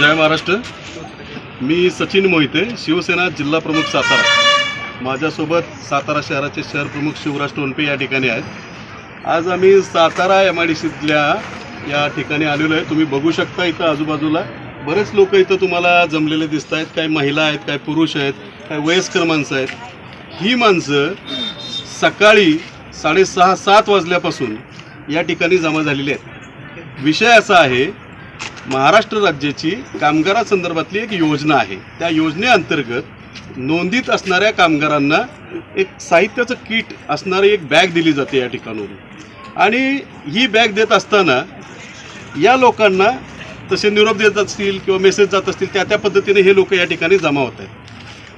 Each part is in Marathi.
जय महाराष्ट्र. मी सचिन मोहिते शिवसेना जिल्हा प्रमुख सातारा. माझ्यासोबत सातारा शहराचे शहर प्रमुख शिवराज टोनपे या ठिकाणी आहेत. आज आम्ही सातारा एम आय डी सीतल्या या ठिकाणी आलेलो आहे. तुम्ही बघू शकता इथं आजूबाजूला. बरेच लोक इथं तुम्हाला जमलेले दिसत आहेत. काही महिला आहेत काही पुरुष आहेत काही वयस्कर माणसं आहेत. ही माणसं सकाळी साडेसहा सात वाजल्यापासून या ठिकाणी जमा झालेली आहेत. विषय असा आहे महाराष्ट्र राज्याची कामगारासंदर्भातली एक योजना आहे. त्या योजनेअंतर्गत नोंदीत असणाऱ्या कामगारांना एक साहित्याचं किट असणारी एक बॅग दिली जाते या ठिकाणावरून आणि ही बॅग देत असताना या लोकांना तसे निरोप देत असतील किंवा मेसेज जात असतील त्या त्या पद्धतीने हे लोक या ठिकाणी जमा होत आहेत.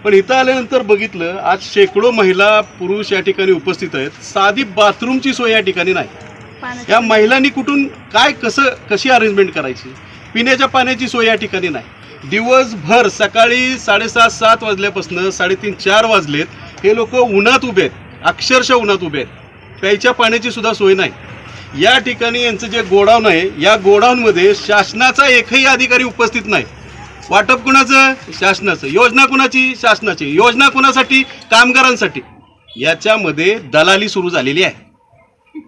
पण इथं आल्यानंतर बघितलं आज शेकडो महिला पुरुष या ठिकाणी उपस्थित आहेत. साधी बाथरूमची सोय या ठिकाणी नाही. या महिलांनी कुठून काय कसं कशी अरेंजमेंट करायची? पिण्याच्या पाण्याची सोय या ठिकाणी नाही. दिवसभर सकाळी साडेसात सात वाजल्यापासून साडेतीन चार वाजलेत. हे लोक उन्हात उभे आहेत. अक्षरशः उन्हात उभे आहेत. प्यायच्या पाण्याची सुद्धा सोय नाही. या ठिकाणी यांचं जे गोडाऊन आहे या गोडाऊनमध्ये शासनाचा एकही अधिकारी उपस्थित नाही. वाटप कुणाचं? शासनाचं. योजना कुणाची? शासनाची. योजना कुणासाठी? कामगारांसाठी. याच्यामध्ये दलाली सुरू झालेली आहे.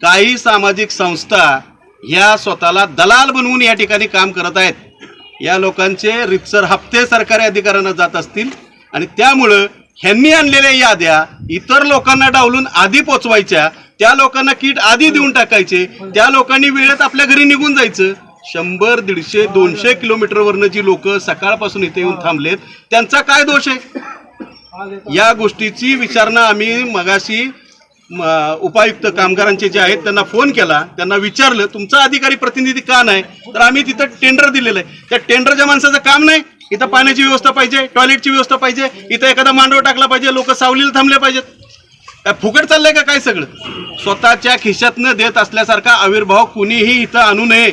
काही सामाजिक संस्था ह्या स्वतःला दलाल बनवून या ठिकाणी काम करत आहेत. या लोकांचे रितसर हप्ते सरकारी अधिकाऱ्यांना जात असतील आणि त्यामुळं ह्यांनी आणलेल्या याद्या इतर लोकांना डावलून आधी पोचवायच्या त्या लोकांना किट आधी देऊन टाकायचे त्या लोकांनी वेळेत आपल्या घरी निघून जायचं. शंभर दीडशे दोनशे किलोमीटरवरनं जी लोक सकाळपासून इथे येऊन थांबलेत त्यांचा काय दोष आहे? या गोष्टीची विचारणा आम्ही मगाशी उपायुक्त कामगारांचे जे आहेत त्यांना फोन केला. त्यांना विचारलं तुमचा अधिकारी प्रतिनिधी का नाही? तर आम्ही तिथं टेंडर दिलेलं आहे. त्या टेंडरच्या माणसाचं काम नाही. इथं पाण्याची व्यवस्था पाहिजे टॉयलेटची व्यवस्था पाहिजे. इथं एखादा मांडव टाकला पाहिजे लोक सावलीला थांबले पाहिजेत. फुकट चाललंय का काय सगळं? स्वतःच्या खिशातनं देत असल्यासारखा आविर्भाव कुणीही इथं आणू नये.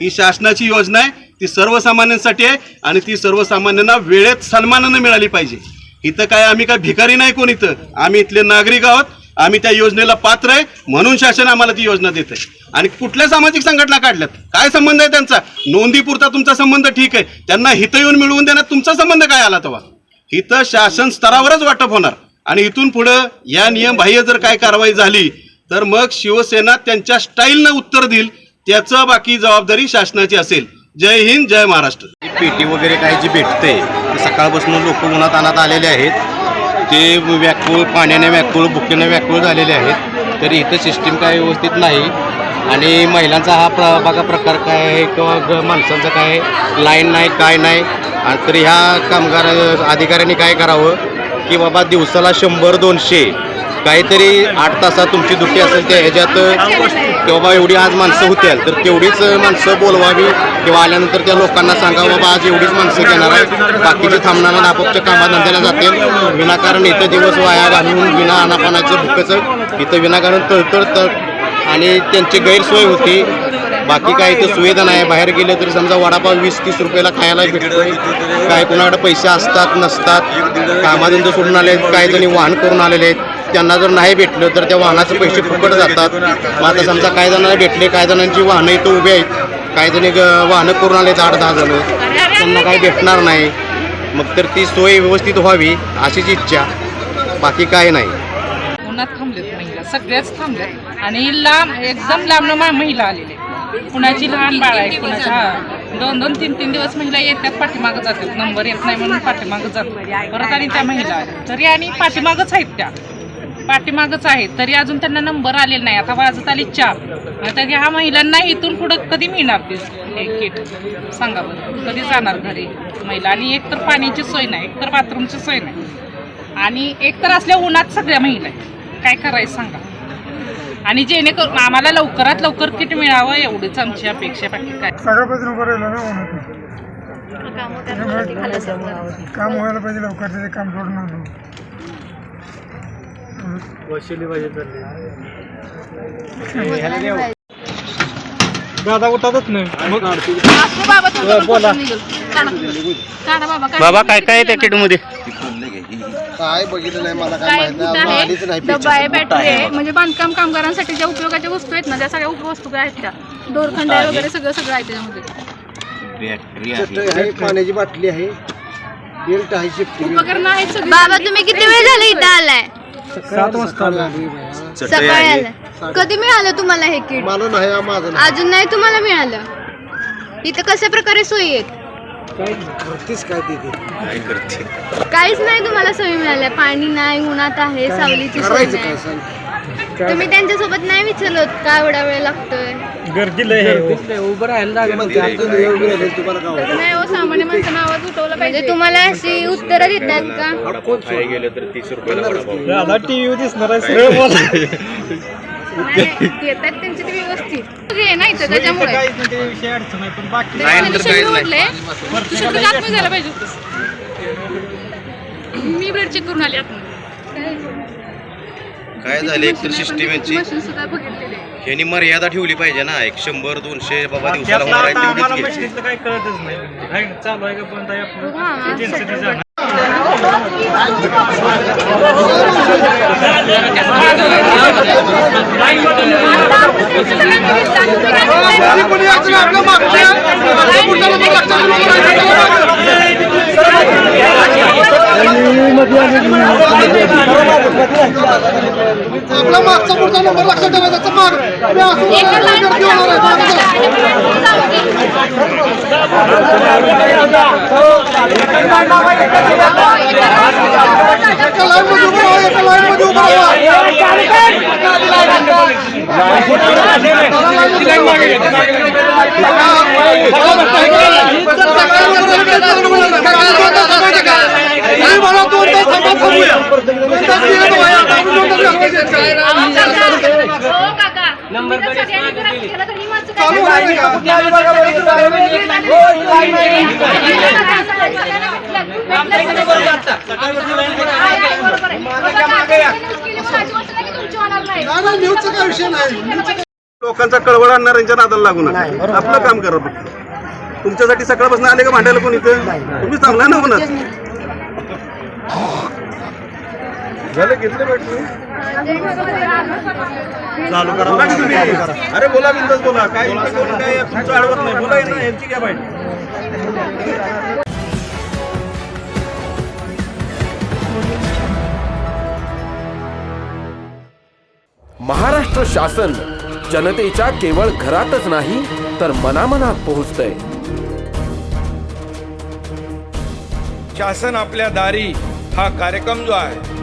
ही शासनाची योजना आहे. ती सर्वसामान्यांसाठी आहे आणि ती सर्वसामान्यांना वेळेत सन्मानानं मिळाली पाहिजे. इथं काय आम्ही काय भिकारी नाही कोण इथं? आम्ही इथले नागरिक आहोत. आम्ही त्या योजनेला पात्र आहे म्हणून शासन आम्हाला ती योजना देत आहे. आणि कुठल्या सामाजिक संघटना काढल्यात? काय संबंध आहे त्यांचा? नोंदीपुरता तुमचा संबंध ठीक आहे. त्यांना हित येऊन मिळवून देण्यात तुमचा संबंध काय आला तेव्हा? इथं शासन स्तरावरच वाटप होणार. आणि इथून पुढं या नियम बाह्य जर काय कारवाई झाली तर मग शिवसेना त्यांच्या स्टाईलनं उत्तर देईल त्याचं बाकी जबाबदारी शासनाची असेल. जय हिंद जय महाराष्ट्र. पेटी वगैरे काही जी भेटते सकाळपासून लोक उन्हात अनात आलेले आहेत. ते व्याकुळ पाण्याने व्याकुळ भुकेने व्याकुळ झालेले आहेत. तरी इथं सिस्टीम काय व्यवस्थित नाही. आणि महिलांचा हा प्र बघा प्रकार काय आहे किंवा ग माणसांचा काय लाईन नाही काय नाही. आणि तरी ह्या कामगार अधिकाऱ्यांनी काय करावं? की बाबा दिवसाला शंभर दोनशे काहीतरी आठ तासात तुमची दुट्टी असेल त्या ह्याच्यात किंवा एवढी आज माणसं होतील तर तेवढीच माणसं बोलवावी किंवा आल्यानंतर त्या लोकांना सांगा बाबा आज एवढीच माणसं घेणार आहे बाकीचे थांबणारा आपापच्या कामाधंद्याला जातील. विनाकारण इथं दिवस वाया घालून विना अनापानाचं भुकचं इथं विनाकारण तळतळ तळ आणि त्यांची गैरसोय होती. बाकी काय इथं सुविधा नाही. बाहेर गेले तरी समजा वडापाव वीस तीस रुपयाला खायला भेटतो काय कुणाकडे पैसे असतात नसतात. कामाधंदे सोडून आले आहेत काही जणी वाहन करून आलेले आहेत. त्यांना जर नाही भेटलं तर त्या वाहनाचे पैसे फुकट जातात. मग आता समजा काही जणांना भेटले काही जणांची वाहनं इथं उभी आहेत. काही जणी ग- वाहनं करून आले आठ दहा जण. त्यांना काही भेटणार नाही. मग तर ती सोय व्यवस्थित व्हावी अशीच इच्छा. बाकी काय नाही. उन्हात थांबलेत महिला सगळ्याच थांबल्यात. आणि लांब एकदम लांब महिला आलेले कुणाची लहान बाळ आहे कुणाच्या दोन दोन तीन तीन दिवस महिला येतात पाठीमागं जातात. नंबर येत नाही म्हणून पाठीमागं जातात. परत आणि त्या महिला तरी आणि पाठीमागच आहेत त्या. पाठीमागच आहेत तरी अजून त्यांना नंबर आलेला नाही. आता वाजत आली चार. आता ह्या महिलांना इथून पुढं कधी मिळणार ते? हे किट. सांगा बरं. कधी जाणार घरी? महिला. आणि एक तर पाण्याची सोय नाही एक तर बाथरूमची सोय नाही. आणि एकतर असल्या उन्हात सगळ्या महिला आहेत. काय करायचं सांगा? आणि जेणेकरून आम्हाला लवकरात लवकर किट मिळावं एवढीच आमची अपेक्षा बाकी काय? सगळ्यापासून काम व्हायला पाहिजे लवकर काम सोडून आणू दादा उठतच नाही. बोला. बाबा काय काय त्या किटमध्ये? काय बघितलं नाही मला काय काय माहिती कुठं नाही आहे? आलीच नाही डबा आहे बॅटरी आहे. म्हणजे बांधकाम कामगारांसाठी ज्या उपयोगाच्या वस्तू आहेत ना त्या सगळ्या वस्तू काय आहेत त्या? दोरखंड आहे? वगैरे सगळं सगळं आहे त्याच्यामध्ये. चटई आहे. पाण्याची बाटली आहे. बेल्ट आहे शिफ्टी उपकरणं आहेत सगळी. बाबा तुम्ही किती वेळ झाले इथं आलाय? सात वाजता आली. सकाळी आलाय कधी मिळालं तुम्हाला हे किट? मला नाही हा माझं नाही. अजून नाही तुम्हाला मिळालं? इथं कशा प्रकारे सोयी आहेत? करतेस काय तिथे? काहीच नाही तुम्हाला सोयी मिळाल्या. पाणी नाही उन्हात आहे सावलीची सोय करायचं काय नाही सांग? तुम्ही त्यांच्यासोबत नाही विचारलं का एवढा वेळ लागतोय? आहे, तुम्हाला काय वाटतं? नाही हो सामान्य माणसानं आवाज उठवला म्हणजे पाहिजे तुम्हाला अशी उत्तरं देतात का? काय गेलं तर तीस रुपयाला वडापाव. नाही, देतात त्यांचे ते व्यवस्थित. हे नाही तर त्याच्यामुळे. नाही तर त्याच्यामुळे काहीच नाही. ओढलंय. तू शक्य आतमध्ये जायला पाहिजे. होतंस मी ब्लड चेक करून आली आतमध्ये काय झालं? एक तर सिस्टीम यांची. मशीन सुद्धा बघितलेली आहे. ह्यांनी मर्यादा ठेवली पाहिजे ना. एक शंभर दोनशे बाबा दिवसाला होणार आहे तेवढीच. काही कळतच नाही. चालू आहे का बंद आहे आपलं? एजन्सी जाणार? आपला मागचा पुढचा नंबर लक्षात ठेवायचा माग एका line मध्ये उभं राहा, एका उभं राहा. नाही मला दोन तास थांबा, थांबूया. दोन तास गेले तर वाया. आपण दोन तास घालवायचे. हो काका तुम्ही जर सगळ्यांनी जर असं केलं तर ही माणसं काय चालू होणार आहे का? नाही, नाही, न्यूजचा काय विषय नाही न्यूजचा काय- लोकांचा कळवळ आणणाऱ्यांच्या नादाला लागू नका. आपलं काम करा फक्त. तुमच्यासाठी सकाळपासून आले का भांडायला कोण इथं? तुम्ही चांगला ना होणार झालं घेतले भेटले चालू करा. तुम्ही. अरे बोला बिंदास बोला. काय बोला, काय तुमचं अडवत नाही. बोला ना यांची काय पाहिजे महाराष्ट्र शासन जनतेच्या केवळ घरातच नाही तर मनामनात पोहोचतंय. शासन आपल्या दारी हा कार्यक्रम जो आहे